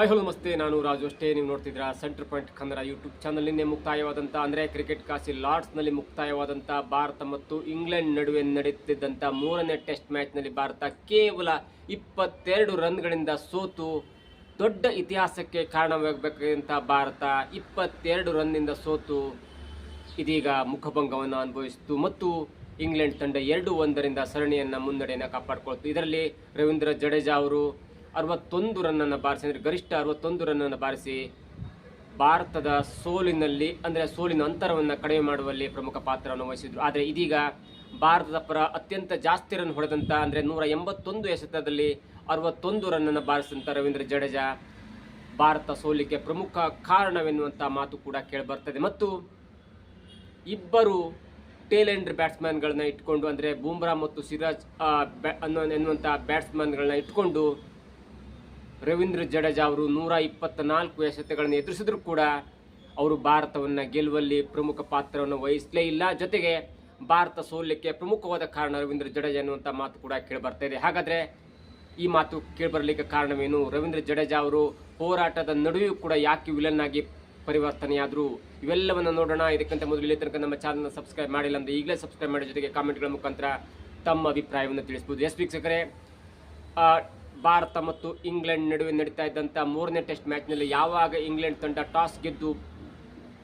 Hi hello ನಮಸ್ತೆ. ನಾನು ರಾಜು ಅಷ್ಟೇ. ನೀವು ನೋಡ್ತಿದ್ದೀರಾ centre point Kannada YouTube channel ನಿನ್ನೆ ಮುಕ್ತಾಯವಾದಂಥ ಅಂದರೆ ಕ್ರಿಕೆಟ್ ಕಾಸಿ ಲಾರ್ಡ್ಸ್ನಲ್ಲಿ ಮುಕ್ತಾಯವಾದಂಥ ಭಾರತ ಮತ್ತು ಇಂಗ್ಲೆಂಡ್ ನಡುವೆ ನಡೆಯುತ್ತಿದ್ದಂಥ ಮೂರನೇ ಟೆಸ್ಟ್ ಮ್ಯಾಚ್ನಲ್ಲಿ ಭಾರತ ಕೇವಲ ಇಪ್ಪತ್ತೆರಡು ರನ್ಗಳಿಂದ ಸೋತು, ದೊಡ್ಡ ಇತಿಹಾಸಕ್ಕೆ ಕಾರಣವಾಗಬೇಕಂತ ಭಾರತ ಇಪ್ಪತ್ತೆರಡು ರನ್ನಿಂದ ಸೋತು, ಇದೀಗ ಮುಖಭಂಗವನ್ನು ಅನುಭವಿಸಿತು ಮತ್ತು ಇಂಗ್ಲೆಂಡ್ ತಂಡ ಎರಡು ಒಂದರಿಂದ ಸರಣಿಯನ್ನ ಮುನ್ನಡೆಯನ್ನು ಕಾಪಾಡಿಕೊಳ್ತು. ಇದರಲ್ಲಿ ರವೀಂದ್ರ ಜಡೇಜಾ ಅವರು ಅರವತ್ತೊಂದು ರನ್ನನ್ನು ಬಾರಿಸಿ, ಅಂದರೆ ಗರಿಷ್ಠ ಅರವತ್ತೊಂದು ರನ್ನನ್ನು ಬಾರಿಸಿ ಭಾರತದ ಸೋಲಿನಲ್ಲಿ, ಅಂದರೆ ಸೋಲಿನ ಅಂತರವನ್ನು ಕಡಿಮೆ ಮಾಡುವಲ್ಲಿ ಪ್ರಮುಖ ಪಾತ್ರವನ್ನು ವಹಿಸಿದರು. ಆದರೆ ಇದೀಗ ಭಾರತದ ಪರ ಅತ್ಯಂತ ಜಾಸ್ತಿ ರನ್ ಹೊಡೆದಂಥ ಅಂದರೆ ನೂರ ಎಂಬತ್ತೊಂದು ಎಸೆತದಲ್ಲಿ ಅರವತ್ತೊಂದು ರನ್ನನ್ನು ಬಾರಿಸಿದಂಥ ರವೀಂದ್ರ ಜಡೇಜಾ ಭಾರತ ಸೋಲಿಗೆ ಪ್ರಮುಖ ಕಾರಣವೆನ್ನುವಂಥ ಮಾತು ಕೂಡ ಕೇಳಿಬರ್ತದೆ. ಮತ್ತು ಇಬ್ಬರು ಟೇಲ್ ಎಂಡ್ ಬ್ಯಾಟ್ಸ್ಮನ್ಗಳನ್ನ ಇಟ್ಕೊಂಡು, ಅಂದರೆ ಬೂಮ್ರಾ ಮತ್ತು ಸಿರಾಜ್ ಅನ್ನೋ ಎನ್ನುವಂಥ ಬ್ಯಾಟ್ಸ್ಮನ್ಗಳನ್ನ ಇಟ್ಕೊಂಡು ರವೀಂದ್ರ ಜಡೇಜಾ ಅವರು ನೂರ ಇಪ್ಪತ್ತ ನಾಲ್ಕು ಎಸೆತಗಳನ್ನು ಎದುರಿಸಿದ್ರು ಕೂಡ ಅವರು ಭಾರತವನ್ನು ಗೆಲ್ಲುವಲ್ಲಿ ಪ್ರಮುಖ ಪಾತ್ರವನ್ನು ವಹಿಸಲೇ ಇಲ್ಲ. ಜೊತೆಗೆ ಭಾರತ ಸೋಲ್ಯಕ್ಕೆ ಪ್ರಮುಖವಾದ ಕಾರಣ ರವೀಂದ್ರ ಜಡೇಜಾ ಅನ್ನುವಂಥ ಮಾತು ಕೂಡ ಕೇಳಿಬರ್ತಾ ಇದೆ. ಹಾಗಾದರೆ ಈ ಮಾತು ಕೇಳಿಬರಲಿಕ್ಕೆ ಕಾರಣವೇನು? ರವೀಂದ್ರ ಜಡೇಜಾ ಅವರು ಹೋರಾಟದ ನಡುವೆಯೂ ಕೂಡ ಯಾಕೆ ವಿಲನ್ ಆಗಿ ಪರಿವರ್ತನೆಯಾದರು? ಇವೆಲ್ಲವನ್ನು ನೋಡೋಣ. ಇದಕ್ಕಿಂತ ಮೊದಲು ಇಲ್ಲಿ ತನಕ ನಮ್ಮ ಚಾನಲ್ನ ಸಬ್ಸ್ಕ್ರೈಬ್ ಮಾಡಿಲ್ಲ ಅಂದರೆ ಈಗಲೇ ಸಬ್ಸ್ಕ್ರೈಬ್ ಮಾಡೋ ಜೊತೆಗೆ ಕಾಮೆಂಟ್ಗಳ ಮುಖಾಂತರ ತಮ್ಮ ಅಭಿಪ್ರಾಯವನ್ನು ತಿಳಿಸ್ಬೋದು. ಎಸ್ ವೀಕ್ಷಕರೇ ಭಾರತ ಮತ್ತು ಇಂಗ್ಲೆಂಡ್ ನಡುವೆ ನಡೀತಾ ಇದ್ದಂಥ ಮೂರನೇ ಟೆಸ್ಟ್ ಮ್ಯಾಚ್ನಲ್ಲಿ ಯಾವಾಗ ಇಂಗ್ಲೆಂಡ್ ತಂಡ ಟಾಸ್ ಗೆದ್ದು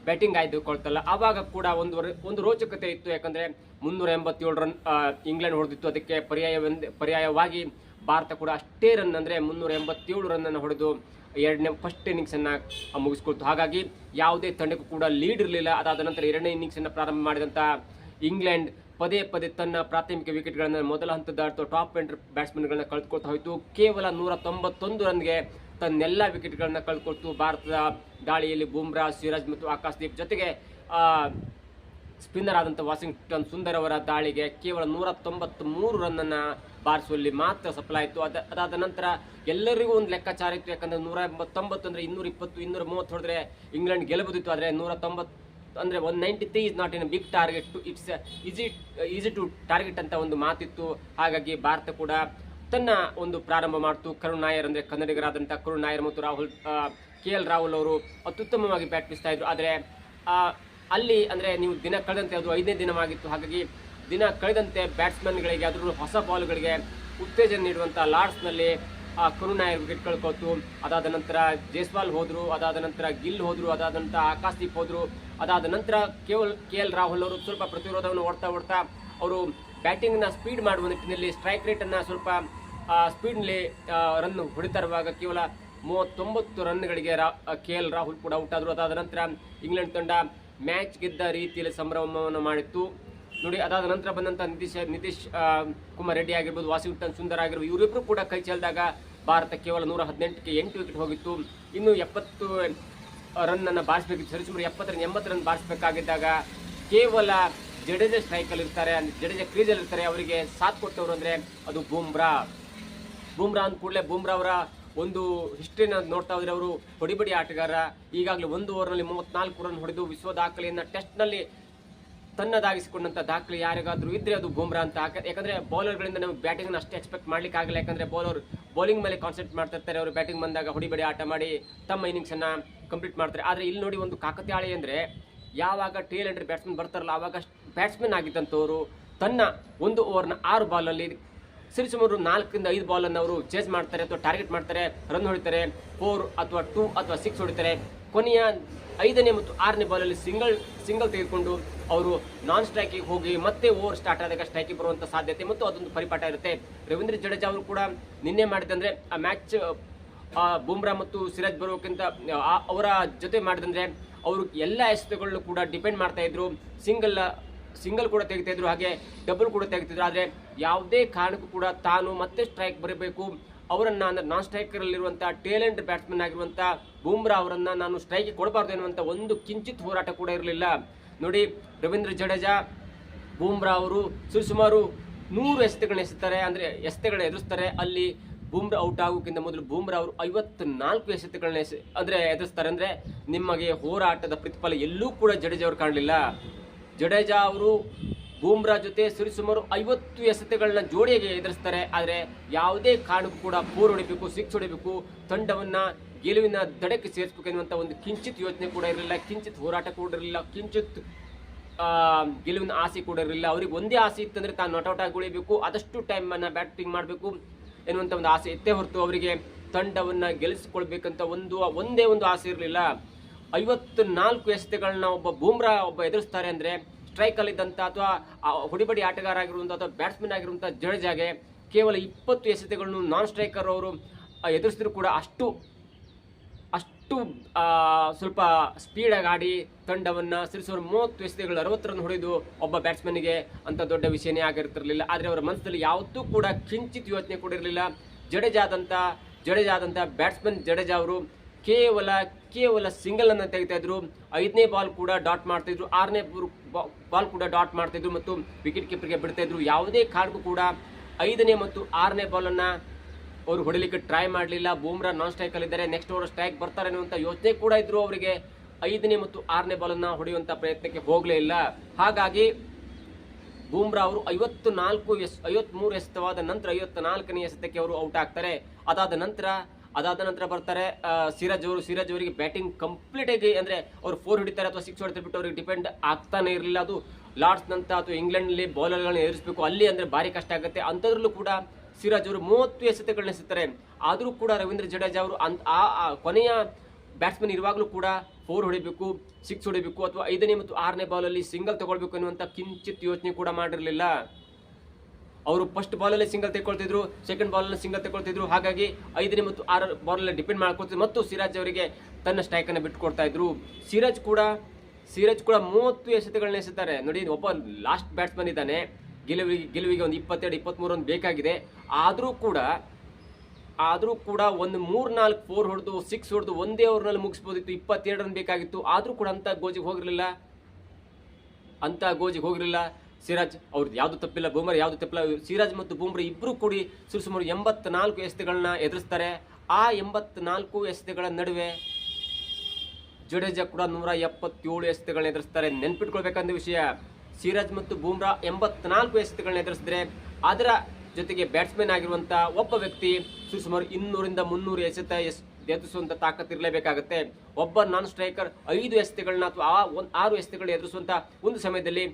ಬ್ಯಾಟಿಂಗ್ ಆಯ್ದುಕೊಳ್ತಲ್ಲ, ಆವಾಗ ಕೂಡ ಒಂದು ಒಂದು ರೋಚಕತೆ ಇತ್ತು. ಯಾಕಂದ್ರೆ ಮುನ್ನೂರ ಎಂಬತ್ತೇಳು ರನ್ ಇಂಗ್ಲೆಂಡ್ ಹೊಡೆದಿತ್ತು. ಅದಕ್ಕೆ ಪರ್ಯಾಯವೆಂದು ಪರ್ಯಾಯವಾಗಿ ಭಾರತ ಕೂಡ ಅಷ್ಟೇ ರನ್ ಅಂದರೆ ಮುನ್ನೂರ ಎಂಬತ್ತೇಳು ರನ್ನನ್ನು ಹೊಡೆದು ಎರಡನೇ ಫಸ್ಟ್ ಇನ್ನಿಂಗ್ಸನ್ನು ಮುಗಿಸ್ಕೊಳ್ತು. ಹಾಗಾಗಿ ಯಾವುದೇ ತಂಡಕ್ಕೂ ಕೂಡ ಲೀಡ್ ಇರಲಿಲ್ಲ. ಅದಾದ ನಂತರ ಎರಡನೇ ಇನ್ನಿಂಗ್ಸನ್ನು ಪ್ರಾರಂಭ ಮಾಡಿದಂಥ ಇಂಗ್ಲೆಂಡ್ ಪದೇ ಪದೇ ತನ್ನ ಪ್ರಾಥಮಿಕ ವಿಕೆಟ್ಗಳನ್ನು ಮೊದಲ ಹಂತದ ಟಾಪ್ ಬ್ಯಾಟ್ಸ್ಮನ್ ಬ್ಯಾಟ್ಸ್ಮನ್ಗಳನ್ನ ಕಳೆದುಕೊಳ್ತಾ ಹೋಯಿತು. ಕೇವಲ ನೂರ ತೊಂಬತ್ತೊಂದು ರನ್ಗೆ ತನ್ನೆಲ್ಲ ವಿಕೆಟ್ಗಳನ್ನ ಕಳೆದುಕೊಳ್ತು ಭಾರತದ ದಾಳಿಯಲ್ಲಿ ಬೂಮ್ರಾ ಸಿರಾಜ್ ಮತ್ತು ಆಕಾಶ್ದೀಪ್ ಜೊತೆಗೆ ಆ, ಸ್ಪಿನ್ನರ್ ಆದಂಥ ವಾಷಿಂಗ್ಟನ್ ಸುಂದರ್ ಅವರ ದಾಳಿಗೆ ಕೇವಲ ನೂರ ತೊಂಬತ್ತ್ ಮೂರು ರನ್ನನ್ನು ಬಾರಿಸುವಲ್ಲಿ ಮಾತ್ರ ಸಫಲ ಆಯಿತು. ಅದ ಅದಾದ ನಂತರ ಎಲ್ಲರಿಗೂ ಒಂದು ಲೆಕ್ಕಾಚಾರ ಇತ್ತು. ಯಾಕಂದ್ರೆ ನೂರ ಎಂಬತ್ತೊಂಬತ್ತು ಅಂದರೆ ಇನ್ನೂರ ಇಪ್ಪತ್ತು ಇನ್ನೂರ ಮೂವತ್ತು ಹೊಡೆದ್ರೆ ಇಂಗ್ಲೆಂಡ್ ಗೆಲ್ಲಬಹುದಿತ್ತು. ಆದರೆ ನೂರ ತೊಂಬತ್ತು ಅಂದರೆ one ninety three is not in big target to it's easy easy to target ಅಂತ ಒಂದು ಮಾತಿತ್ತು. ಹಾಗಾಗಿ ಭಾರತ ಕೂಡ ತನ್ನ ಒಂದು ಪ್ರಾರಂಭ ಮಾಡ್ತು. ಕರುಣ್ ನಾಯರ್ ಅಂದರೆ ಕನ್ನಡಿಗರಾದಂಥ ಕರುಣ್ ನಾಯರ್ ಮತ್ತು ರಾಹುಲ್ ಕೆ ಎಲ್ ರಾಹುಲ್ ಅವರು ಅತ್ಯುತ್ತಮವಾಗಿ ಬ್ಯಾಟ್ ಬೀಸ್ತಾ ಇದ್ರು. ಆದರೆ ಅಲ್ಲಿ ಅಂದರೆ ನೀವು ದಿನ ಕಳೆದಂತೆ ಅದು ಐದನೇ ದಿನವಾಗಿತ್ತು. ಹಾಗಾಗಿ ದಿನ ಕಳೆದಂತೆ ಬ್ಯಾಟ್ಸ್ಮನ್ಗಳಿಗೆ ಅದರ ಹೊಸ ಬಾಲ್ಗಳಿಗೆ ಉತ್ತೇಜನ ನೀಡುವಂಥ ಲಾರ್ಡ್ಸ್ನಲ್ಲಿ ಕರುಣ್ ನಾಯರ್ ವಿಕೆಟ್ ಕಳ್ಕೊತು. ಅದಾದ ನಂತರ ಜೈಸ್ವಾಲ್ ಹೋದ್ರು, ಅದಾದ ನಂತರ ಗಿಲ್ ಹೋದ್ರು ಅದಾದ ನಂತರ ಆಕಾಶ್ದೀಪ್ ಹೋದ್ರು. ಅದಾದ ನಂತರ ಕೇವಲ್ ಕೆ ಎಲ್ ರಾಹುಲ್ ಅವರು ಸ್ವಲ್ಪ ಪ್ರತಿರೋಧವನ್ನು ಓಡ್ತಾ ಓಡ್ತಾ ಅವರು ಬ್ಯಾಟಿಂಗ್ನ ಸ್ಪೀಡ್ ಮಾಡುವ ನಿಟ್ಟಿನಲ್ಲಿ ಸ್ಟ್ರೈಕ್ ರೇಟನ್ನು ಸ್ವಲ್ಪ ಸ್ಪೀಡ್ನಲ್ಲಿ ರನ್ ಹೊಡಿತಾ ಇರುವಾಗ ಕೇವಲ ಮೂವತ್ತೊಂಬತ್ತು ರನ್ಗಳಿಗೆ ರಾ ಕೆ ಎಲ್ ರಾಹುಲ್ ಕೂಡ ಔಟ್ ಆದರು. ಅದಾದ ನಂತರ ಇಂಗ್ಲೆಂಡ್ ತಂಡ ಮ್ಯಾಚ್ ಗೆದ್ದ ರೀತಿಯಲ್ಲಿ ಸಂಭ್ರಮವನ್ನು ಮಾಡಿತ್ತು. ನೋಡಿ, ಅದಾದ ನಂತರ ಬಂದಂಥ ನಿತೀಶ್ ನಿತೀಶ್ ಕುಮಾರ್ ರೆಡ್ಡಿ ಆಗಿರ್ಬೋದು ವಾಷಿಂಗ್ಟನ್ ಸುಂದರ್ ಆಗಿರ್ಬೋದು ಇವರಿಬ್ಬರು ಕೂಡ ಕೈ ಚೆಲ್ಲಿದಾಗ ಭಾರತ ಕೇವಲ ನೂರ ಹದಿನೆಂಟಕ್ಕೆ ಎಂಟು ವಿಕೆಟ್ ಹೋಗಿತ್ತು. ಇನ್ನು ಎಪ್ಪತ್ತು ರನ್ನನ್ನು ಬಾರಿಸಬೇಕಿತ್ತು ಸರಿಸುಮಾರು ಎಪ್ಪತ್ತರಿಂದ ಎಂಬತ್ತು ರನ್ ಬಾರಿಸಬೇಕಾಗಿದ್ದಾಗ ಕೇವಲ ಜಡೇಜಾ ಸ್ಟ್ರೈಕಲ್ಲಿ ಇರ್ತಾರೆ ಜಡೇಜಾ ಕ್ರೀಜಲ್ಲಿ ಇರ್ತಾರೆ, ಅವರಿಗೆ ಸಾಥ್ ಕೊಟ್ಟವರು ಅಂದರೆ ಅದು ಬೂಮ್ರಾ. ಬೂಮ್ರಾ ಅಂದ ಕೂಡಲೇ ಬೂಮ್ರಾ ಅವರ ಒಂದು ಹಿಸ್ಟ್ರಿನ ನೋಡ್ತಾ ಹೋದರೆ ಅವರು ಹೊಡಿಬಡಿ ಆಟಗಾರ. ಈಗಾಗಲೇ ಒಂದು ಓವರ್ನಲ್ಲಿ ಮೂವತ್ತ್ನಾಲ್ಕು ರನ್ ಹೊಡೆದು ವಿಶ್ವ ದಾಖಲೆಯನ್ನು ಟೆಸ್ಟ್ನಲ್ಲಿ ತನ್ನದಾಗಿಸಿಕೊಂಡಂಥ ದಾಖಲೆ ಯಾರಿಗಾದರೂ ಇದ್ದರೆ ಅದು ಬೂಮ್ರಾ ಅಂತ. ಯಾಕಂದರೆ ಬೌಲರ್ಗಳಿಂದ ನಾವು ಬ್ಯಾಟಿಂಗ್ನ ಅಷ್ಟು ಎಕ್ಸ್ಪೆಕ್ಟ್ ಮಾಡ್ಲಿಕ್ಕೆ ಆಗಲ್ಲ. ಯಾಕಂದ್ರೆ ಬೌಲರ್ ಬೌಲಿಂಗ್ ಮೇಲೆ ಕಾನ್ಸಂಟ್ರೇಟ್ ಮಾಡ್ತಿರ್ತಾರೆ ಅವರು ಬ್ಯಾಟಿಂಗ್ ಬಂದಾಗ ಹೊಡಿಬಡಿ ಆಟ ಮಾಡಿ ತಮ್ಮ ಇನ್ನಿಂಗ್ಸನ್ನು ಕಂಪ್ಲೀಟ್ ಮಾಡ್ತಾರೆ. ಆದರೆ ಇಲ್ಲಿ ನೋಡಿ ಒಂದು ಕಾಕತಾಳಿ ಅಂದರೆ ಯಾವಾಗ ಟೇಲ್ ಎಂಡ್ರಿ ಬ್ಯಾಟ್ಸ್ಮನ್ ಬರ್ತಾರಲ್ಲ ಆವಾಗ ಬ್ಯಾಟ್ಸ್ಮನ್ ಆಗಿದ್ದಂಥವರು ತನ್ನ ಒಂದು ಓವರ್ನ ಆರು ಬಾಲಲ್ಲಿ ಸರಿಸುಮಾರು ನಾಲ್ಕರಿಂದ ಐದು ಬಾಲನ್ನು ಅವರು ಚೇಸ್ ಮಾಡ್ತಾರೆ ಅಥವಾ ಟಾರ್ಗೆಟ್ ಮಾಡ್ತಾರೆ ರನ್ ಹೊಡಿತಾರೆ ಫೋರ್ ಅಥವಾ ಟೂ ಅಥವಾ ಸಿಕ್ಸ್ ಹೊಡಿತಾರೆ. ಕೊನೆಯ ಐದನೇ ಮತ್ತು ಆರನೇ ಬಾಲಲ್ಲಿ ಸಿಂಗಲ್ ಸಿಂಗಲ್ ತೆಗೆದುಕೊಂಡು ಅವರು ನಾನ್ ಸ್ಟ್ರೈಕಿಗೆ ಹೋಗಿ ಮತ್ತೆ ಓವರ್ ಸ್ಟಾರ್ಟ್ ಆದಾಗ ಸ್ಟ್ರೈಕಿಗೆ ಬರುವಂಥ ಸಾಧ್ಯತೆ ಮತ್ತು ಅದೊಂದು ಪರಿಪಾಠ ಇರುತ್ತೆ. ರವೀಂದ್ರ ಜಡೇಜಾ ಅವರು ಕೂಡ ನಿನ್ನೆ ಮಾಡಿದ್ದಂದರೆ ಆ ಮ್ಯಾಚ್ ಬೂಮ್ರಾ ಮತ್ತು ಸಿರಾಜ್ ಬರೋಕ್ಕಿಂತ ಅವರ ಜೊತೆ ಮಾಡಿದಂದ್ರೆ ಅವರು ಎಲ್ಲ ಎಸೆತಗಳನ್ನು ಕೂಡ ಡಿಪೆಂಡ್ ಮಾಡ್ತಾ ಇದ್ರು. ಸಿಂಗಲ್ ಸಿಂಗಲ್ ಕೂಡ ತೆಗಿತಾ ಇದ್ರು, ಹಾಗೆ ಡಬಲ್ ಕೂಡ ತೆಗಿತಿದ್ರು ಆದರೆ ಯಾವುದೇ ಕಾರಣಕ್ಕೂ ಕೂಡ ತಾನು ಮತ್ತೆ ಸ್ಟ್ರೈಕ್ ಬರಬೇಕು. ಅವರನ್ನು ಅಂದ್ರೆ ನಾನ್ ಸ್ಟ್ರೈಕರ್ ಅಲ್ಲಿರುವಂಥ ಟೇಲೆಂಟ್ ಬ್ಯಾಟ್ಸ್ಮನ್ ಆಗಿರುವಂಥ ಬೂಮ್ರಾ ಅವರನ್ನು ನಾನು ಸ್ಟ್ರೈಕ್ ಕೊಡಬಾರ್ದು ಎನ್ನುವಂಥ ಒಂದು ಕಿಂಚಿತ್ ಹೋರಾಟ ಕೂಡ ಇರಲಿಲ್ಲ. ನೋಡಿ, ರವೀಂದ್ರ ಜಡೇಜಾ, ಬೂಮ್ರಾ ಅವರು ಸುಮಾರು ನೂರು ಎಸೆತಗಳನ್ನ ಎಸೆತಾರೆ ಅಂದ್ರೆ ಎಸೆತಗಳನ್ನ ಎದುರಿಸ್ತಾರೆ. ಅಲ್ಲಿ ಬೂಮ್ರಾ ಔಟ್ ಆಗೋಕ್ಕಿಂತ ಮೊದಲು ಬೂಮ್ರಾ ಅವರು ಐವತ್ನಾಲ್ಕು ಎಸೆತಗಳನ್ನ ಎಸೆ ಅಂದ್ರೆ ಎದುರಿಸ್ತಾರೆ. ಅಂದ್ರೆ ನಿಮಗೆ ಹೋರಾಟದ ಪ್ರತಿಫಲ ಎಲ್ಲೂ ಕೂಡ ಜಡೇಜಾ ಅವರು ಕಾಣಲಿಲ್ಲ. ಜಡೇಜಾ ಅವರು ಬೂಮ್ರಾ ಜೊತೆ ಸರಿಸುಮಾರು ಐವತ್ತು ಎಸೆತಗಳನ್ನ ಜೋಡಿಯಾಗಿ ಎದುರಿಸ್ತಾರೆ. ಆದರೆ ಯಾವುದೇ ಕಾರಣಕ್ಕೂ ಕೂಡ ಫೋರ್ ಹೊಡಿಬೇಕು, ಸಿಕ್ಸ್ ಹೊಡಿಬೇಕು, ತಂಡವನ್ನ ಗೆಲುವಿನ ದಡಕ್ಕೆ ಸೇರಿಸಬೇಕು ಎನ್ನುವಂಥ ಒಂದು ಕಿಂಚಿತ್ ಯೋಚನೆ ಕೂಡ ಇರಲಿಲ್ಲ. ಕಿಂಚಿತ್ ಹೋರಾಟ ಕೂಡ ಇರಲಿಲ್ಲ. ಕಿಂಚಿತ್ ಗೆಲುವಿನ ಆಸೆ ಕೂಡ ಇರಲಿಲ್ಲ. ಅವ್ರಿಗೆ ಒಂದೇ ಆಸೆ ಇತ್ತಂದರೆ ತಾನು ನಾಟ್ ಆಗಿ ಉಳಿಬೇಕು. ಆದಷ್ಟು ಟೈಮನ್ನು ಬ್ಯಾಟಿಂಗ್ ಮಾಡಬೇಕು. ಎನ್ನುವಂಥ ಒಂದು ಆಸೆ ಇತ್ತೇ ಹೊರತು ಅವರಿಗೆ ತಂಡವನ್ನು ಗೆಲ್ಲಿಸಿಕೊಳ್ಬೇಕಂತ ಒಂದು, ಒಂದೇ ಒಂದು ಆಸೆ ಇರಲಿಲ್ಲ. ಐವತ್ತು ನಾಲ್ಕು ಎಸೆತಗಳನ್ನ ಒಬ್ಬ ಬೂಮ್ರಾ ಒಬ್ಬ ಎದುರಿಸ್ತಾರೆ ಅಂದ್ರೆ ಸ್ಟ್ರೈಕ್ ಅಲ್ಲಿದ್ದಂಥ ಅಥವಾ ಹೊಡಿಬಡಿ ಆಟಗಾರ ಆಗಿರುವಂಥ ಅಥವಾ ಬ್ಯಾಟ್ಸ್ಮನ್ ಆಗಿರುವಂಥ ಜಡೇಜಾಗೆ ಕೇವಲ ಇಪ್ಪತ್ತು ಎಸೆತಗಳನ್ನು ನಾನ್ ಸ್ಟ್ರೈಕರ್ ಅವರು ಎದುರಿಸಿದ್ರು ಕೂಡ ಅಷ್ಟು ಅಷ್ಟು ಸ್ವಲ್ಪ ಸ್ಪೀಡಾಗಿ ಆಡಿ ತಂಡವನ್ನು ಸರಿಸುವ ಮೂವತ್ತು ಎಸೆತಗಳು ಅರವತ್ತು ಹೊಡೆದು ಒಬ್ಬ ಬ್ಯಾಟ್ಸ್ಮನ್ಗೆ ಅಂತ ದೊಡ್ಡ ವಿಷಯನೇ ಆಗಿರ್ತಿರಲಿಲ್ಲ. ಆದರೆ ಅವರ ಮನಸ್ಸಲ್ಲಿ ಯಾವತ್ತೂ ಕೂಡ ಕಿಂಚಿತ್ ಯೋಚನೆ ಕೂಡ ಇರಲಿಲ್ಲ. ಜಡೇಜಾದಂಥ ಜಡೇಜಾದಂಥ ಬ್ಯಾಟ್ಸ್ಮನ್ ಜಡೇಜಾ ಅವರು ಕೇವಲ ಕೇವಲ ಸಿಂಗಲನ್ನು ತೆಗಿತಾಯಿದ್ರು ಐದನೇ ಬಾಲ್ ಕೂಡ ಡಾಟ್ ಮಾಡ್ತಿದ್ರು ಆರನೇ ಬಾಲ್ ಕೂಡ ಡಾಟ್ ಮಾಡ್ತಿದ್ರು ಮತ್ತು ವಿಕೆಟ್ ಕೀಪರ್ಗೆ ಬಿಡ್ತಾಯಿದ್ರು ಯಾವುದೇ ಕಾರಣಕ್ಕೂ ಕೂಡ ಐದನೇ ಮತ್ತು ಆರನೇ ಬಾಲನ್ನು ಅವರು ಹೊಡಿಲಿಕ್ಕೆ ಟ್ರೈ ಮಾಡಲಿಲ್ಲ ಬೂಮ್ರಾ ನಾನ್ ಸ್ಟ್ರೈಕ್ ಅಲ್ಲಿದ್ದಾರೆ ನೆಕ್ಸ್ಟ್ ಓವರ್ ಸ್ಟ್ರೈಕ್ ಬರ್ತಾರೆ ಅನ್ನುವಂಥ ಯೋಚನೆ ಕೂಡ ಇದ್ರು ಅವರಿಗೆ. ಐದನೇ ಮತ್ತು ಆರನೇ ಬಾಲನ್ನು ಹೊಡೆಯುವಂಥ ಪ್ರಯತ್ನಕ್ಕೆ ಹೋಗಲೇ ಇಲ್ಲ. ಹಾಗಾಗಿ ಬೂಮ್ರಾ ಅವರು ಐವತ್ತು ನಾಲ್ಕು ಎಸ್, ಐವತ್ಮೂರು ಎಸೆತವಾದ ನಂತರ ಐವತ್ತ ನಾಲ್ಕನೇ ಎಸೆತಕ್ಕೆ ಅವರು ಔಟ್ ಆಗ್ತಾರೆ. ಅದಾದ ನಂತರ ಅದಾದ ನಂತರ ಬರ್ತಾರೆ ಸಿರಾಜ್ ಅವರು. ಸಿರಾಜ್ ಅವರಿಗೆ ಬ್ಯಾಟಿಂಗ್ ಕಂಪ್ಲೀಟ್ ಆಗಿ ಅಂದ್ರೆ ಅವರು ಫೋರ್ ಹಿಡಿತಾರೆ ಅಥವಾ ಸಿಕ್ಸ್ ಹೊಡಿತಾರೆ ಬಿಟ್ಟು ಅವರಿಗೆ ಡಿಪೆಂಡ್ ಆಗ್ತಾನೆ ಇರಲಿಲ್ಲ. ಅದು ಲಾರ್ಡ್ಸ್ ನಂತ ಅಥವಾ ಇಂಗ್ಲೆಂಡ್ನಲ್ಲಿ ಬೌಲರ್ಗಳನ್ನ ಏರಿಸಬೇಕು. ಅಲ್ಲಿ ಅಂದ್ರೆ ಭಾರಿ ಕಷ್ಟ ಆಗುತ್ತೆ. ಅಂಥದ್ರಲ್ಲೂ ಕೂಡ ಸಿರಾಜ್ ಅವರು ಮೂವತ್ತು ಎಸೆತಗಳನ್ನ ಎಸೆತಾರೆ. ಆದರೂ ಕೂಡ ರವೀಂದ್ರ ಜಡೇಜಾ ಅವರು ಅಂತ ಆ ಕೊನೆಯ ಬ್ಯಾಟ್ಸ್ಮನ್ ಇರುವಾಗಲೂ ಕೂಡ ಫೋರ್ ಹೊಡಿಬೇಕು ಸಿಕ್ಸ್ ಹೊಡಿಬೇಕು ಅಥವಾ ಐದನೇ ಮತ್ತು ಆರನೇ ಬಾಲಲ್ಲಿ ಸಿಂಗಲ್ ತಗೊಳ್ಬೇಕು ಅನ್ನುವಂಥ ಕಿಂಚಿತ್ ಯೋಚನೆ ಕೂಡ ಮಾಡಿರಲಿಲ್ಲ. ಅವರು ಫಸ್ಟ್ ಬಾಲಲ್ಲಿ ಸಿಂಗಲ್ ತೆಗೊಳ್ತಿದ್ರು ಸೆಕೆಂಡ್ ಬಾಲಲ್ಲಿ ಸಿಂಗಲ್ ತೆಗೊಳ್ತಿದ್ರು ಹಾಗಾಗಿ ಐದನೇ ಮತ್ತು ಆರು ಬಾಲಲ್ಲಿ ಡಿಪೆಂಡ್ ಮಾಡ್ಕೊಳ್ತಿದ್ರು. ಮತ್ತು ಸಿರಾಜ್ ಅವರಿಗೆ ತನ್ನ ಸ್ಟ್ರೈಕನ್ನು ಬಿಟ್ಟುಕೊಡ್ತಾ ಇದ್ರು. ಸಿರಾಜ್ ಕೂಡ ಸಿರಾಜ್ ಕೂಡ ಮೂವತ್ತು ಎಸೆತಗಳನ್ನ ಎಸೆತಾರೆ. ನೋಡಿ, ಒಬ್ಬ ಲಾಸ್ಟ್ ಬ್ಯಾಟ್ಸ್ಮನ್ ಇದ್ದಾನೆ. ಗೆಲುವಿಗೆ ಗೆಲುವಿಗೆ ಒಂದು ಇಪ್ಪತ್ತೆರಡು ಇಪ್ಪತ್ತ್ಮೂರು ಒಂದು ಬೇಕಾಗಿದೆ. ಆದರೂ ಕೂಡ ಆದರೂ ಕೂಡ ಒಂದು ಮೂರು ನಾಲ್ಕು ಫೋರ್ ಹೊಡೆದು ಸಿಕ್ಸ್ ಹೊಡೆದು ಒಂದೇ ಓವರ್ನಲ್ಲಿ ಮುಗಿಸ್ಬೋದಿತ್ತು. ಇಪ್ಪತ್ತೆರಡು ರನ್ ಬೇಕಾಗಿತ್ತು. ಆದರೂ ಕೂಡ ಅಂತ ಗೋಜಿಗೆ ಹೋಗಿರಲಿಲ್ಲ. ಅಂಥ ಗೋಜಿಗೆ ಹೋಗಿರಲಿಲ್ಲ. ಸಿರಾಜ್ ಅವ್ರದ್ದು ಯಾವುದು ತಪ್ಪಿಲ್ಲ. ಬೂಮರ್ ಯಾವುದು ತಪ್ಪಿಲ್ಲ. ಸಿರಾಜ್ ಮತ್ತು ಬೂಮ್ರಾ ಇಬ್ಬರು ಕೂಡಿ ಸುಮಾರು ಎಂಬತ್ನಾಲ್ಕು ಎಸೆತಗಳನ್ನ ಎದುರಿಸ್ತಾರೆ. ಆ ಎಂಬತ್ನಾಲ್ಕು ಎಸೆತಗಳ ನಡುವೆ ಜಡೇಜಾ ಕೂಡ ನೂರ ಎಪ್ಪತ್ತೇಳು ಎಸೆತಗಳನ್ನ ಎದುರಿಸ್ತಾರೆ. ನೆನ್ಪಿಟ್ಕೊಳ್ಬೇಕಂದ ವಿಷಯ. ಸಿರಾಜ್ ಮತ್ತು ಬೂಮ್ರಾ ಎಂಬತ್ನಾಲ್ಕು ಎಸೆತಗಳನ್ನ ಎದುರಿಸಿದ್ರೆ ಅದರ ಜೊತೆಗೆ ಬ್ಯಾಟ್ಸ್ಮನ್ ಆಗಿರುವಂತ ಒಬ್ಬ ವ್ಯಕ್ತಿ ಸುಮಾರು ಇನ್ನೂರಿಂದ ಮುನ್ನೂರು ಎಸೆತ ಎಸ್ ಎದುರಿಸುವಂತ ತಾಕತ್ ಇರಲೇಬೇಕಾಗುತ್ತೆ. ಒಬ್ಬ ನಾನ್ ಸ್ಟ್ರೈಕರ್ ಐದು ಎಸೆತಗಳನ್ನ ಅಥವಾ ಆ ಒಂದು ಆರು ಎಸೆತಗಳನ್ನ ಎದುರಿಸುವಂತ ಒಂದು ಸಮಯದಲ್ಲಿ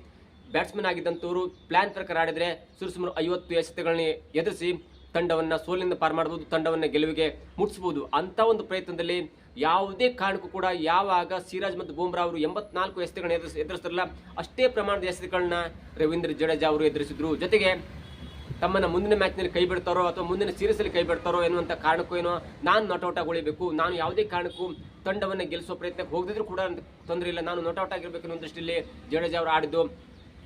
ಬ್ಯಾಟ್ಸ್ಮನ್ ಆಗಿದ್ದಂಥವರು ಪ್ಲಾನ್ ಪ್ರಕಾರ ಆಡಿದ್ರೆ ಸುಮಾರು ಐವತ್ತು ಎಸೆತಗಳನ್ನ ಎದುರಿಸಿ ತಂಡವನ್ನ ಸೋಲಿನಿಂದ ಪಾರು ಮಾಡಬಹುದು ತಂಡವನ್ನ ಗೆಲುವಿಗೆ ಮುಟ್ಟಿಸಬಹುದು ಅಂತ ಒಂದು ಪ್ರಯತ್ನದಲ್ಲಿ ಯಾವುದೇ ಕಾರಣಕ್ಕೂ ಕೂಡ ಯಾವಾಗ ಸಿರಾಜ್ ಮತ್ತು ಬೂಮ್ರಾ ಅವರು ಎಂಬತ್ನಾಲ್ಕು ಎಸೆತಗಳನ್ನ ಎದುರಿಸ್, ಎದುರಿಸ್ತಾರಲ್ಲ, ಅಷ್ಟೇ ಪ್ರಮಾಣದ ಎಸೆತಗಳನ್ನ ರವೀಂದ್ರ ಜಡೇಜಾ ಅವರು ಎದುರಿಸಿದ್ರು. ಜೊತೆಗೆ ತಮ್ಮನ್ನ ಮುಂದಿನ ಮ್ಯಾಚ್ನಲ್ಲಿ ಕೈ ಬಿಡ್ತಾರೋ ಅಥವಾ ಮುಂದಿನ ಸೀರೀಸ್ ಅಲ್ಲಿ ಕೈ ಬಿಡ್ತಾರೋ ಎನ್ನುವಂಥ ಕಾರಣಕ್ಕೂ ಏನೋ ನಾನು ಉಳಿಬೇಕು ನಾನು ಯಾವುದೇ ಕಾರಣಕ್ಕೂ ತಂಡವನ್ನು ಗೆಲ್ಲಿಸೋ ಪ್ರಯತ್ನಕ್ಕೆ ಹೋಗದಿದ್ರು ಕೂಡ ತೊಂದರೆ ಇಲ್ಲ. ನಾನು ನಾಟ್ಔಟ್ ಆಗಿರಬೇಕು ಅನ್ನೋ ದೃಷ್ಟಿಯಲ್ಲಿ ಜಡೇಜಾ ಅವರು ಆಡಿದ್ದು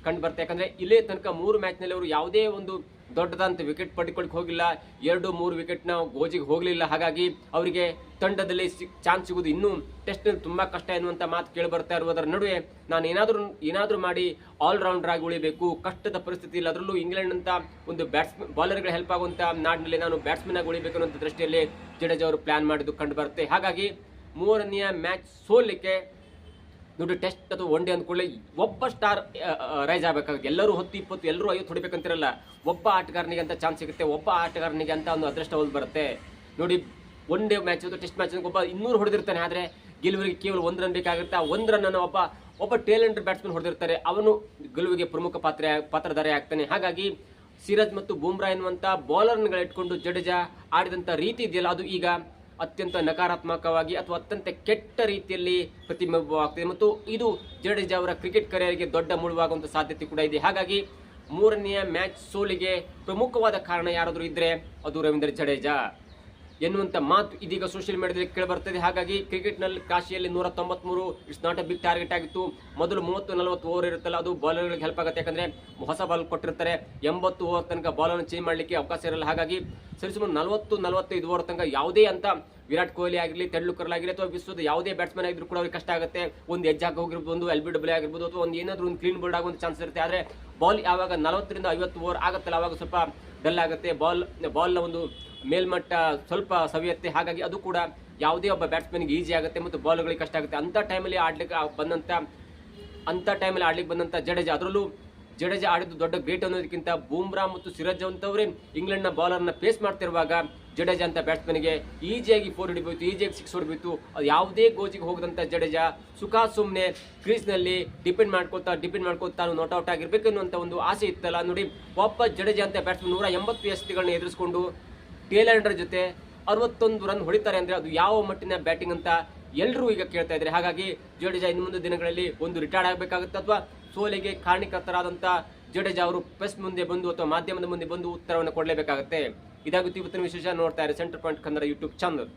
ಕಂಡು ಬರ್ತಾ ಯಾಕಂದರೆ ಇಲ್ಲೇ ತನಕ ಮೂರು ಮ್ಯಾಚ್ನಲ್ಲಿ ಅವರು ಯಾವುದೇ ಒಂದು ದೊಡ್ಡದಂತ ವಿಕೆಟ್ ಪಡ್ಕೊಳ್ಳಿಕ್ಕೆ ಹೋಗಿಲ್ಲ. ಎರಡು, ಮೂರು ವಿಕೆಟ್ನ ಗೋಜಿಗೆ ಹೋಗಲಿಲ್ಲ. ಹಾಗಾಗಿ ಅವರಿಗೆ ತಂಡದಲ್ಲಿ ಚಾನ್ಸ್ ಸಿಗುವುದು ಇನ್ನೂ ಟೆಸ್ಟ್ನಲ್ಲಿ ತುಂಬಾ ಕಷ್ಟ ಎನ್ನುವಂತ ಮಾತು ಕೇಳಿ ಬರ್ತಾ ಇರುವುದರ ನಡುವೆ ನಾನು ಏನಾದರೂ ಏನಾದರೂ ಮಾಡಿ ಆಲ್ರೌಂಡರ್ ಆಗಿ ಉಳಿಬೇಕು. ಕಷ್ಟದ ಪರಿಸ್ಥಿತಿ ಇಲ್ಲ. ಅದರಲ್ಲೂ ಇಂಗ್ಲೆಂಡ್ ಅಂತ ಒಂದು ಬ್ಯಾಟ್ಸ್ಮನ್ ಬಾಲರ್ಗಳ ಹೆಲ್ಪ್ ಆಗುವಂತ ನಾಡಿನಲ್ಲಿ ನಾನು ಬ್ಯಾಟ್ಸ್ಮನ್ ಆಗಿ ಉಳಿಬೇಕು ಅನ್ನೋ ದೃಷ್ಟಿಯಲ್ಲಿ ಜಡೇಜಾ ಅವರು ಪ್ಲಾನ್ ಮಾಡಿದ್ದು ಕಂಡು ಬರುತ್ತೆ. ಹಾಗಾಗಿ ಮೂರನೆಯ ಮ್ಯಾಚ್ ಸೋಲಿಕ್ಕೆ ನೋಡಿ ಟೆಸ್ಟ್ ಅಥವಾ ಒನ್ ಡೇ ಅಂದ್ಕೊಳ್ಳಿ ಒಬ್ಬ ಸ್ಟಾರ್ ರೈಸ್ ಆಗಬೇಕಾಗುತ್ತೆ. ಎಲ್ಲರೂ ಹತ್ತು ಇಪ್ಪತ್ತು, ಎಲ್ಲರೂ ಐವತ್ತು ಹೊಡಿಬೇಕಂತಿರಲ್ಲ. ಒಬ್ಬ ಆಟಗಾರನಿಗೆ ಅಂತ ಚಾನ್ಸ್ ಸಿಗುತ್ತೆ, ಒಬ್ಬ ಆಟಗಾರನಿಗೆ ಅಂತ ಒಂದು ಅದೃಷ್ಟ ಒಂದು ಬರುತ್ತೆ. ನೋಡಿ ಒನ್ ಡೇ ಮ್ಯಾಚ್ ಅಥವಾ ಟೆಸ್ಟ್ ಮ್ಯಾಚ್ ಒಬ್ಬ ಇನ್ನೂರು ಹೊಡೆದಿರ್ತಾನೆ, ಆದರೆ ಗೆಲುವಿಗೆ ಕೇವಲ ಒಂದು ರನ್ ಬೇಕಾಗುತ್ತೆ. ಆ ಒಂದು ರನ್ನನ್ನು ಒಬ್ಬ ಒಬ್ಬ ಟೇಲೆಂಟ್ ಬ್ಯಾಟ್ಸ್ಮನ್ ಹೊಡೆದಿರ್ತಾರೆ. ಅವನು ಗೆಲುವಿಗೆ ಪ್ರಮುಖ ಪಾತ್ರ, ಪಾತ್ರಧಾರಿ ಆಗ್ತಾನೆ. ಹಾಗಾಗಿ ಸಿರಾಜ್ ಮತ್ತು ಬೂಮ್ರಾ ಎನ್ನುವಂಥ ಬೌಲರ್ಗಳ ಇಟ್ಕೊಂಡು ಜಡೇಜಾ ಆಡಿದಂಥ ರೀತಿ ಇದೆಯಲ್ಲ, ಅದು ಈಗ ಅತ್ಯಂತ ನಕಾರಾತ್ಮಕವಾಗಿ ಅಥವಾ ಅತ್ಯಂತ ಕೆಟ್ಟ ರೀತಿಯಲ್ಲಿ ಪ್ರತಿಬಿಂಬವಾಗ್ತದೆ. ಮತ್ತು ಇದು ಜಡೇಜಾ ಅವರ ಕ್ರಿಕೆಟ್ ಕರಿಯರ್ಗೆ ದೊಡ್ಡ ಮುಳುವಾಗುವಂಥ ಸಾಧ್ಯತೆ ಕೂಡ ಇದೆ. ಹಾಗಾಗಿ ಮೂರನೆಯ ಮ್ಯಾಚ್ ಸೋಲಿಗೆ ಪ್ರಮುಖವಾದ ಕಾರಣ ಯಾರಾದರೂ ಇದ್ದರೆ ಅದು ರವೀಂದ್ರ ಜಡೇಜಾ. ಎನ್ನುವಂತ ಮಾತು ಇದೀಗ ಸೋಷಿಯಲ್ ಮೀಡಿಯಾದಲ್ಲಿ ಕೇಳಿ ಬರ್ತದೆ. ಹಾಗಾಗಿ ಕ್ರಿಕೆಟ್ನಲ್ಲಿ ಕಾಶಿಯಲ್ಲಿ ನೂರ ತೊಂಬತ್ಮೂರು it's not a big target ಆಗಿತ್ತು. ಮೊದಲು ಮೂವತ್ತು ನಲವತ್ತು ಓವರ್ ಇರುತ್ತಲ್ಲ, ಅದು ಬೌಲರ್ಗಳಿಗೆ ಹೆಲ್ಪ್ ಆಗುತ್ತೆ. ಯಾಕಂದ್ರೆ ಹೊಸ ಬಾಲ್ ಕೊಟ್ಟಿರ್ತಾರೆ. ಎಂಬತ್ತು ಓವರ್ ತನಕ ಬಾಲನ್ನು ಚೇಂಜ್ ಮಾಡಲಿಕ್ಕೆ ಅವಕಾಶ ಇರಲ್ಲ. ಹಾಗಾಗಿ ಸರಿಸುಮಾರು ನಲವತ್ತು, ನಲವತ್ತೈದು ಓವರ್ ತನಕ ಯಾವುದೇ ಅಂತ ವಿರಾಟ್ ಕೊಹ್ಲಿ ಆಗಿರಲಿ ತೆಂಡೂಲ್ಕರ್ ಆಗಿರಲಿ ಅಥವಾ ವಿಶ್ವದ ಯಾವುದೇ ಬ್ಯಾಟ್ಸ್ಮನ್ ಆಗಿದ್ರು ಕೂಡ ಅವ್ರಿಗೆ ಕಷ್ಟ ಆಗುತ್ತೆ. ಒಂದು ಎಜ್ ಹಾಕಿ ಹೋಗಿರ್ಬೋದು ಎಲ್ ಬಿ ಡಬ್ಲ್ಯೂ ಆಗಿರ್ಬೋದು, ಅಥವಾ ಒಂದು ಏನಾದರೂ ಒಂದು ಕ್ಲೀನ್ ಬೋಲ್ಡ್ ಆಗುವಂತ ಚಾನ್ಸ್ ಇರುತ್ತೆ. ಆದರೆ ಬಾಲ್ ಯಾವಾಗ ನಲವತ್ತರಿಂದ ಐವತ್ತು ಓವರ್ ಆಗುತ್ತಲ್ಲ, ಅವಾಗ ಸ್ವಲ್ಪ ಡಲ್ ಆಗುತ್ತೆ. ಬಾಲ್ ಬಾಲ್ನ ಒಂದು ಮೇಲ್ಮಟ್ಟ ಸ್ವಲ್ಪ ಸವಿಯತ್ತೆ. ಹಾಗಾಗಿ ಅದು ಕೂಡ ಯಾವುದೇ ಒಬ್ಬ ಬ್ಯಾಟ್ಸ್ಮನ್ಗೆ ಈಸಿ ಆಗುತ್ತೆ ಮತ್ತು ಬಾಲ್ಗಳಿಗೆ ಕಷ್ಟ ಆಗುತ್ತೆ. ಅಂಥ ಟೈಮಲ್ಲಿ ಆಡಲಿಕ್ಕೆ ಬಂದಂಥ, ಅಂಥ ಟೈಮಲ್ಲಿ ಆಡ್ಲಿಕ್ಕೆ ಬಂದಂಥ ಜಡೇಜಾ, ಅದರಲ್ಲೂ ಜಡೇಜ ಆಡಿದ್ದು ದೊಡ್ಡ ಗ್ರೇಟ್ ಅನ್ನೋದಕ್ಕಿಂತ ಬೂಮ್ರಾ ಮತ್ತು ಸಿರಾಜ್ ಅಂತವರೇ ಇಂಗ್ಲೆಂಡ್ನ ಬಾಲರ್ನ ಫೇಸ್ ಮಾಡ್ತಿರುವಾಗ ಜಡೇಜಾ ಅಂತ ಬ್ಯಾಟ್ಸ್ಮನ್ಗೆ ಈಜಿಯಾಗಿ ಫೋರ್ ಹಿಡಿಬೇಕು ಈಜಿಯಾಗಿ ಸಿಕ್ಸ್ ಹೊಡಿಬೇಕು ಅದು ಯಾವುದೇ ಗೋಜಿಗೆ ಹೋಗದಂಥ ಜಡೇಜಾ ಸುಖ ಸುಮ್ಮನೆ ಕ್ರೀಸ್ನಲ್ಲಿ ಡಿಪೆಂಡ್ ಮಾಡ್ಕೊತಾ ಡಿಪೆಂಡ್ ಮಾಡ್ಕೊತಾ ನೋಟ್ ನಾಟ್ ಔಟ್ ಆಗಿರ್ಬೇಕು ಅನ್ನುವಂಥ ಒಂದು ಆಸೆ ಇತ್ತಲ್ಲ. ನೋಡಿ ಒಬ್ಬ ಜಡೇಜಾ ಅಂತ ಬ್ಯಾಟ್ಸ್ಮನ್ ನೂರ ಎಂಬತ್ತು ಎಸ್ಟಿಗಳನ್ನ ಎದುರಿಸಿಕೊಂಡು ಟೇಲೆಂಡರ್ ಜೊತೆ ಅರವತ್ತೊಂದು ರನ್ ಹೊಡಿತಾರೆ ಅಂದರೆ ಅದು ಯಾವ ಮಟ್ಟಿನ ಬ್ಯಾಟಿಂಗ್ ಅಂತ ಎಲ್ಲರೂ ಈಗ ಕೇಳ್ತಾ ಇದ್ದಾರೆ. ಹಾಗಾಗಿ ಜಡೇಜಾ ಇನ್ನು ಮುಂದೆ ದಿನಗಳಲ್ಲಿ ಒಂದು ರಿಟೈರ್ಡ್ ಆಗಬೇಕಾಗುತ್ತೆ ಅಥವಾ ಸೋಲಿಗೆ ಕಾರಣಿಕರ್ತರಾದಂಥ ಜಡೇಜಾ ಅವರು ಪ್ರೆಸ್ ಮುಂದೆ ಬಂದು ಅಥವಾ ಮಾಧ್ಯಮದ ಮುಂದೆ ಬಂದು ಉತ್ತರವನ್ನು ಕೊಡಲೇಬೇಕಾಗುತ್ತೆ. ಇದಾಗುತ್ತೆ ಇವತ್ತಿನ ವಿಶೇಷ ನೋಡ್ತಾ ಇದ್ದಾರೆ centre point Kannada YouTube channel